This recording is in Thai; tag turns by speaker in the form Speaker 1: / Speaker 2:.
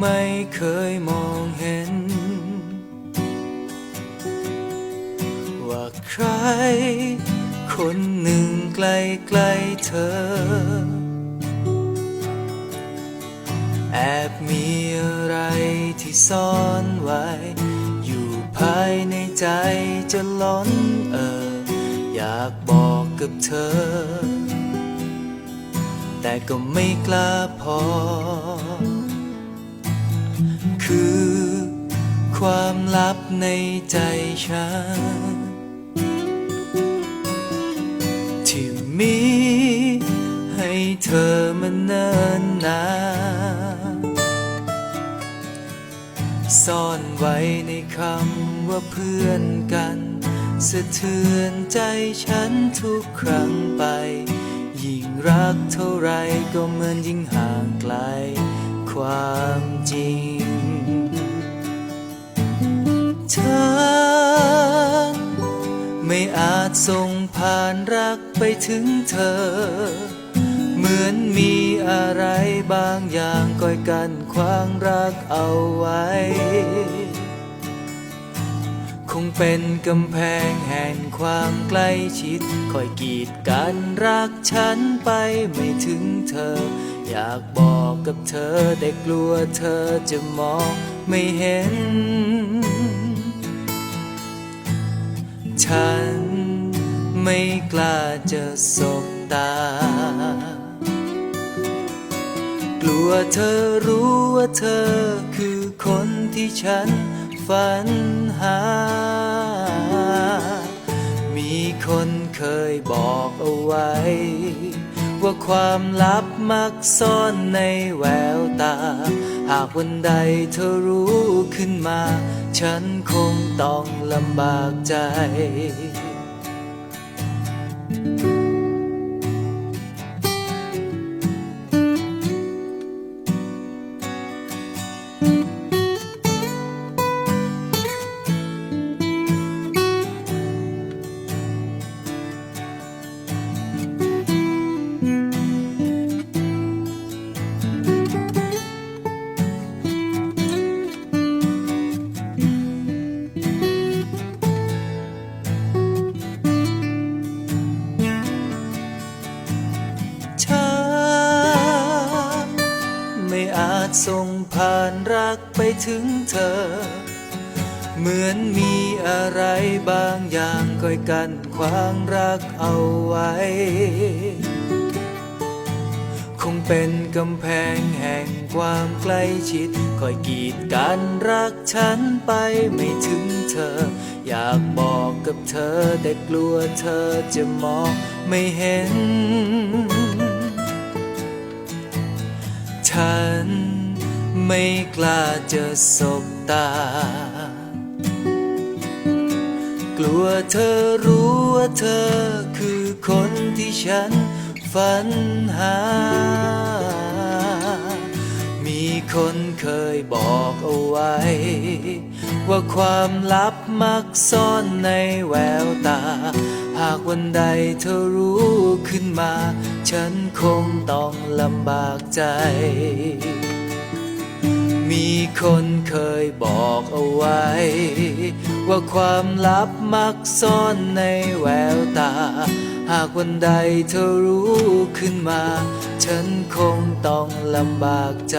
Speaker 1: ไม่เคยมองเห็น ว่าใคร คนหนึ่งใกล้ๆเธอ แอบมีอะไรที่ซ่อนไว้ อยู่ภายในใจจะล้นเออ อยากบอกกับเธอ แต่ก็ไม่กล้าพอ ความลับในใจฉัน ที่มีให้เธอมันเนิ่นนานซ่อนไว้ในคำว่าเพื่อนกัน สะเทือนใจฉันทุกครั้งไป ยิ่งรักเท่าไรก็เหมือนยิ่งห่างไกล ความจริง เธอ ไม่อาจส่งผ่านรักไปถึงเธอ เหมือนมีอะไรบางอย่างก้อยกันขวางรักเอาไว้ คงเป็นกำแพงแห่งความใกล้ชิดคอยกีดกันรักฉันไปไม่ถึงเธอ อยากบอกกับเธอแต่กลัวเธอจะมองไม่เห็น ไม่กล้าจะสบตา กลัวเธอรู้ว่าเธอคือคนที่ฉันฝันหา มีคนเคยบอกเอาไว้ ว่าความลับมักซ่อนในแววตา หากวันใดเธอรู้ขึ้นมา ฉันคงต้องลำบากใจ ฉัานรักไปถึงเธอ เหมือนมีอะไรบางอย่างคอยกันขวางรักเอาไว้ คงเป็นกำแพงแห่งความใกล้ชิดคอยกีดกันรักฉันไปไม่ถึงเธอ อยากบอกกับเธอแต่กลัวเธอจะมองไม่เห็น ฉัน ไม่กล้าจะสบตา กลัวเธอรู้ว่าเธอคือคนที่ฉันฝันหา มีคนเคยบอกเอาไว้ ว่าความลับมักซ่อนในแววตา หากวันใดเธอรู้ขึ้นมา ฉันคงต้องลำบากใจ มีคนเคยบอกเอาไว้ ว่าความลับมักซ่อนในแววตา หากวันใดเธอรู้ขึ้นมา ฉันคงต้องลำบากใจ